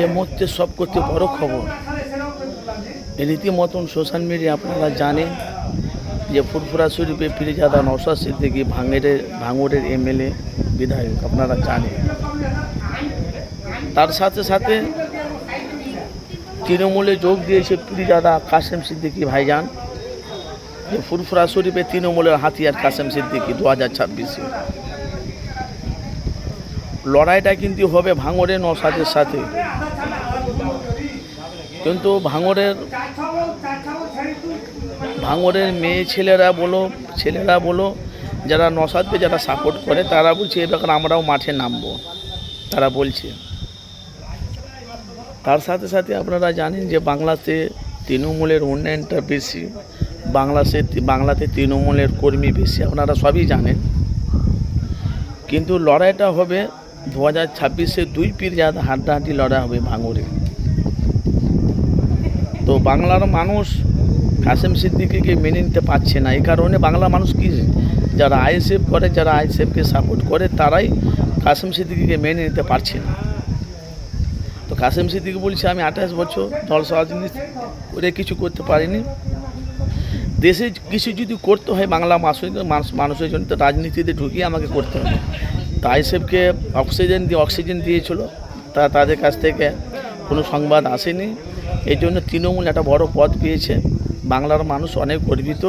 এ মুহূর্তে সব করতে বড় খবর। রীতিমতন সোশ্যাল মিডিয়া আপনারা জানেন যে ফুরফুরা শরীফে ফিরিজাদা নৌসাদ সিদ্দিকি ভাঙের ভাঙড়ের এমএলএ বিধায়ক, আপনারা জানেন। তার সাথে সাথে তৃণমূলে যোগ দিয়েছে ফিরিজাদা কাসেম সিদ্দিকি ভাইজান। ফুরফুরা শরীফে তৃণমূলের হাতিয়ার কাসেম সিদ্দিকি দু হাজার ছাব্বিশে। লড়াইটা কিন্তু হবে ভাঙড়ের নসাদের সাথে। কিন্তু ভাঙড়ের ভাঙড়ের মেয়ে ছেলেরা বলো ছেলেরা বলো, যারা নসাদকে যারা সাপোর্ট করে, তারা বলছে, এ ব্যাপারে আমরাও মাঠে নামবো। তারা বলছে। তার সাথে সাথে আপনারা জানেন যে বাংলাতে তৃণমূলের উন্নয়নটা বেশি, বাংলাতে বাংলাতে তৃণমূলের কর্মী বেশি, আপনারা সবই জানেন। কিন্তু লড়াইটা হবে দু হাজার ছাব্বিশে দুই পীর যাতে হাড্ডাহাড্ডি লড়াই হবে ভাঙড়ে। তো বাংলার মানুষ কাসেম সিদ্দিকিকে মেনে নিতে পারছে না। এই কারণে বাংলা মানুষ কি যারা আইএসএফ করে, যারা আইএসএফকে সাপোর্ট করে, তারাই কাসেম সিদ্দিকিকে মেনে নিতে পারছে না। তো কাসেম সিদ্দিকি বলছে, আমি আঠাশ বছর জলসা রাজনীতি করে কিছু করতে পারিনি। দেশে কিছু যদি করতে হয় বাংলা মানুষের মানুষ- মানুষের জন্য তো রাজনীতিতে ঢুকিয়ে আমাকে করতে হবে। তো আইএসএফকে অক্সিজেন দিয়ে অক্সিজেন দিয়েছিল। তা তাদের কাছ থেকে কোনো সংবাদ আসেনি। এই জন্য তৃণমূল একটা বড় পদ পেয়েছে। বাংলার মানুষ অনেক গর্বিত।